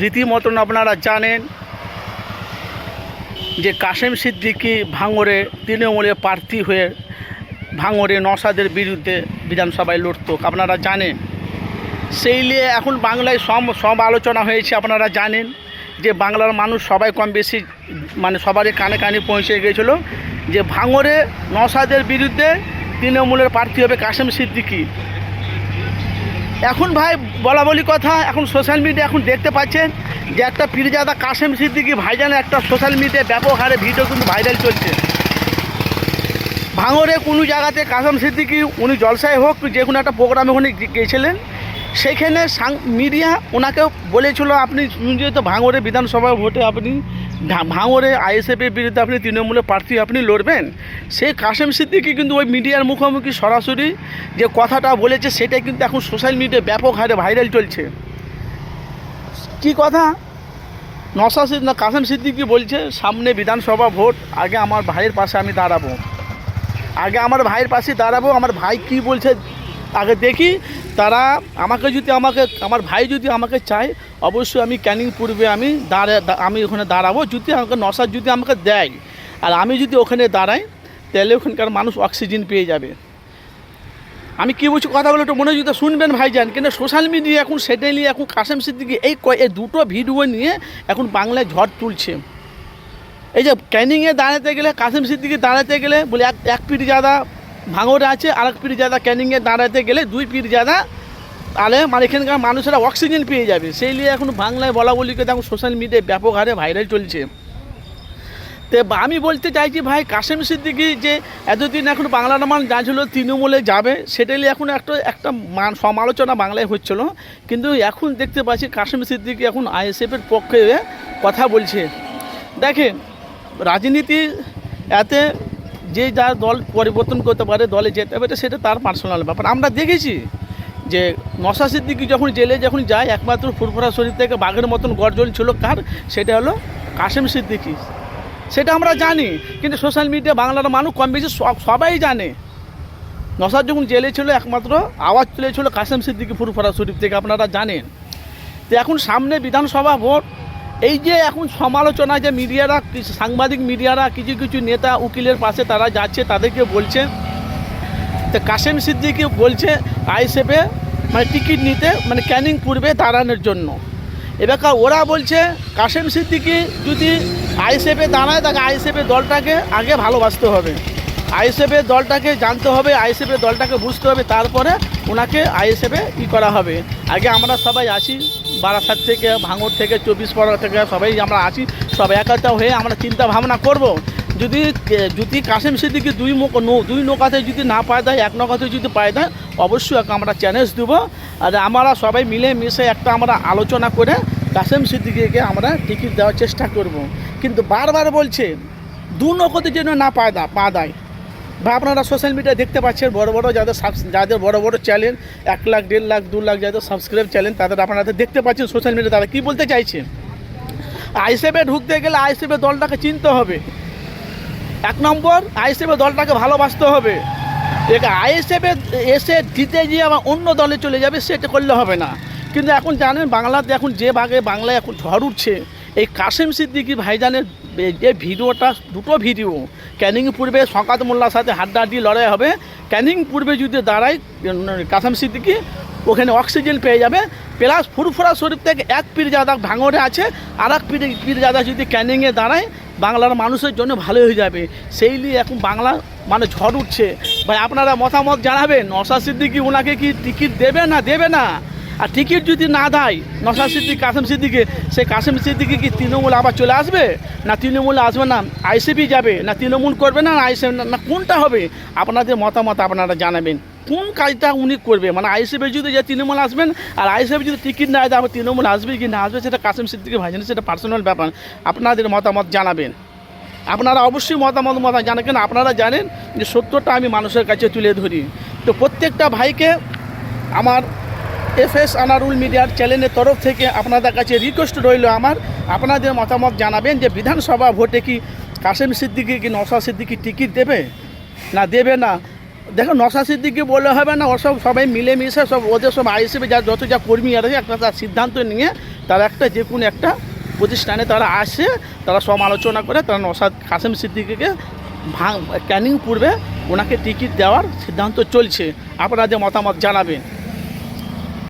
রীতিমতন আপনারা জানেন যে কাশেম সিদ্দিকি ভাঙরে তৃণমূলের প্রার্থী হয়ে ভাঙরে নসাদের বিরুদ্ধে বিধানসভায় লড়ত, আপনারা জানেন। সেই নিয়ে এখন বাংলায় সব সব আলোচনা হয়েছে, আপনারা জানেন যে বাংলার মানুষ সবাই কম বেশি মানে সবারই কানে কানে পৌঁছে গিয়েছিল যে ভাঙরে নসাদের বিরুদ্ধে তৃণমূলের প্রার্থী হবে কাশেম সিদ্দিকি। এখন ভাই বলা বলি কথা, এখন সোশ্যাল মিডিয়া এখন দেখতে পাচ্ছেন যে একটা পীরজাদা কাশেম সিদ্দিকি ভাইজানের একটা সোশ্যাল মিডিয়ায় ব্যাপক হারে ভিডিও কিন্তু ভাইরাল চলছে। ভাঙরে কোনো জায়গাতে কাশেম সিদ্দিকি, উনি জলসায় হোক, যে কোনো একটা প্রোগ্রামে উনি গিয়েছিলেন সেইখানে মিডিয়া ওনাকে বলেছিল, আপনি যেহেতু ভাঙরে বিধানসভা ভোটে আপনি ভাঙরে আইএসএফের বিরুদ্ধে আপনি তৃণমূলের প্রার্থী আপনি লড়বেন? সেই কাশেম সিদ্দিকি কিন্তু ওই মিডিয়ার মুখোমুখি সরাসরি যে কথাটা বলেছে সেটাই কিন্তু এখন সোশ্যাল মিডিয়ায় ব্যাপক হারে ভাইরাল চলছে। কি কথা? নশা না, কাশেম সিদ্দিকি বলছে, সামনে বিধানসভা ভোট, আগে আমার ভাইয়ের পাশে আমি দাঁড়াবো। আগে আমার ভাইয়ের পাশে দাঁড়াবো, আমার ভাই কি বলছে আগে দেখি, তারা আমাকে যদি আমাকে, আমার ভাই যদি আমাকে চায়, অবশ্যই আমি ক্যানিং পূর্বে আমি দাঁড়া আমি ওখানে দাঁড়াবো। যদি আমাকে নশা যদি আমাকে দেয়, আর আমি যদি ওখানে দাঁড়াই, তাহলে ওখানকার মানুষ অক্সিজেন পেয়ে যাবে। আমি কী বলছি কথাগুলো একটু মনে যদি শুনবেন ভাইজান, কিন্তু সোশ্যাল মিডিয়া এখন সেটাই নিয়ে, এখন কাশেম সিদ্দিকি এই এই দুটো ভিডিও নিয়ে এখন বাংলায় ঝড় তুলছে। এই যে ক্যানিংয়ে দাঁড়াতে গেলে কাসিম সিদ্দিকি দাঁড়াতে গেলে, বলে এক এক পিঠ জাদা ভাঙরে আছে আর এক পিঠ জাদা ক্যানিংয়ে দাঁড়াতে গেলে দুই পিঠ জাদা তাহলে মানে এখানকার মানুষেরা অক্সিজেন পেয়ে যাবে। সেই নিয়ে এখন বাংলায় বলা বলি করে এখন সোশ্যাল মিডিয়ায় ব্যাপক হারে ভাইরাল চলছে। তো আমি বলতে চাইছি ভাই, কাশেম সিদ্দিকি যে এতদিন এখন বাংলার মান যা ছিল তৃণমূলে যাবে, সেটা নিয়ে এখন একটা একটা মান সমালোচনা বাংলায় হচ্ছিল। কিন্তু এখন দেখতে পাচ্ছি কাসেম সিদ্দিকি এখন আইএসএফের পক্ষে কথা বলছে। দেখেন রাজনীতি এতে যে যা দল পরিবর্তন করতে পারে, দলে যেতে পারে, সেটা তার পার্সোনাল ব্যাপার। আমরা দেখেছি যে নশা সিদ্দিকি যখন জেলে যখন যায়, একমাত্র ফুরফুরা শরীর থেকে বাঘের মতন গর্জন ছিল কার? সেটা হলো কাশেম সিদ্দিকি। সেটা আমরা জানি, কিন্তু সোশ্যাল মিডিয়া বাংলার মানুষ কম বেশি সব- সবাই জানে। নসাদ যখন জেলে ছিল, একমাত্র আওয়াজ তুলেছিল কাশেম সিদ্দিকি ফুরফুরা শরীফ থেকে, আপনারা জানেন। তো এখন সামনে বিধানসভা ভোট এই যে এখন সমালোচনা যে মিডিয়ারা সাংবাদিক মিডিয়ারা, কিছু কিছু নেতা, উকিলের পাশে তারা যাচ্ছে, তাদেরকে বলছে। তো কাশেম সিদ্দিকি বলছে আইসেফে মানে টিকিট নিতে মানে ক্যানিং পূর্বে দাঁড়ানোর জন্য। এবার ওরা বলছে, কাশেম সিদ্দিকি যদি আইসেফে দাঁড়ায়, তাকে আইসেফের দলটাকে আগে ভালোবাসতে হবে। আইএসএফের দলটাকে জানতে হবে আইএসএফের দলটাকে বুঝতে হবে, তারপরে ওনাকে আইএসএফে ই করা হবে। আগে আমরা সবাই আছি। বারাসাত থেকে ভাঙর থেকে, চব্বিশ পরগনা থেকে সবাই আমরা আছি, সব একাত্তা হয়ে আমরা চিন্তা ভাবনা করব। যদি যদি কাশেম সিদ্দিকি দুই মুখ, নৌ- দুই নৌকাতে যদি না পায় দেয়, এক নৌকাতে যদি পায় দেয়, অবশ্যই আমরা চ্যালেঞ্জ দেবো। আর আমরা সবাই মিলে মিশে একটা আমরা আলোচনা করে কাশেম সিদ্দিকিকে আমরা টিকিট দেওয়ার চেষ্টা করব। কিন্তু বারবার বলছে, দু নৌকোতে যেন না পায় দা, পা দেয়। বা আপনারা সোশ্যাল মিডিয়া দেখতে পাচ্ছেন বড় বড় যাদের যাদের বড় বড় চ্যানেল এক লাখ, দেড় লাখ, দু লাখ যাদের সাবস্ক্রাইব চ্যানেল তাদের আপনারা দেখতে পাচ্ছেন সোশ্যাল মিডিয়া তারা কী বলতে চাইছে? আইসিএফে ঢুকতে গেলে আইসিএফের দলটাকে চিনতে হবে। এক নম্বর আইএসএফের দলটাকে ভালোবাসতে হবে। আইএসএফে এসে জিতে গিয়ে আবার অন্য দলে চলে যাবে, সেটা করলে হবে না। কিন্তু এখন জানেন, বাংলাতে এখন যে ভাগে বাংলায় এখন ঝড় উঠছে, এই কাসেম সিদ্দিকি ভাইজানের যে ভিডিওটা, দুটো ভিডিও ক্যানিং পূর্বে শকাত মোল্লার সাথে হাড্ডাহাড্ডি লড়াই হবে। ক্যানিং পূর্বে যদি দাঁড়ায়, কাসাম সিদ্দিকি, ওখানে অক্সিজেন পেয়ে যাবে। প্লাস ফুরফুরা শরীফ থেকে এক পীরজাদা ভাঙরে আছে। আর এক পীর, পীরজাদা যদি ক্যানিংয়ে দাঁড়ায়, বাংলার মানুষের জন্য ভালো হয়ে যাবে। সেই নিয়ে এখন বাংলা মানে ঝড় উঠছে। ভাই, আপনারা মতামত জানাবেন? নশা সিদ্দিকি ওনাকে কি টিকিট দেবে না? দেবে না? আর টিকিট যদি না দেয় নশা সিদ্দিক, কাসেম সিদ্দিকে, সেই কাসেম সিদ্দিকে কি তৃণমূল আবার চলে আসবে? না তৃণমূল আসবে না আইসিপি যাবে, না তৃণমূল করবে না না আইসি না কোনটা হবে? আপনাদের মতামত আপনারা জানাবেন। কোন কাজটা উনি করবে? মানে আইসিপি যদি যে তৃণমূল আসবেন, আর আইসিপি যদি টিকিট না দেয় আবার তৃণমূল আসবে কি না আসবে, সেটা কাসেম সিদ্দিকি ভাই সেটা পার্সোনাল ব্যাপার। আপনাদের মতামত জানাবেন। আপনারা অবশ্যই মতামত মত জানেন কেন আপনারা জানেন যে সত্যটা আমি মানুষের কাছে তুলে ধরি। তো প্রত্যেকটা ভাইকে আমার এফ এস আনারুল মিডিয়ার চ্যানেলের তরফ থেকে আপনাদের কাছে রিকোয়েস্ট রইল আমার। আপনাদের মতামত জানাবেন যে বিধানসভা ভোটে কি কাসেম সিদ্দিকি কি নশা সিদ্দিকি টিকিট দেবে? না দেবে না। দেখো নশা সিদ্দিকি বললে হবে না, ওসব সবাই মিলেমিশে সব ওদের সব আইসিবি যা যত যা কর্মী আছে, একটা তার সিদ্ধান্ত নিয়ে তারা একটা যে কোনো একটা প্রতিষ্ঠানে তারা আসে, তারা সব আলোচনা করে, তারা নসাদ কাসেম সিদ্দিকিকে ভাঙ, ক্যানিং পূর্বে ওনাকে টিকিট দেওয়ার সিদ্ধান্ত চলছে। আপনারা যে মতামত জানাবেন।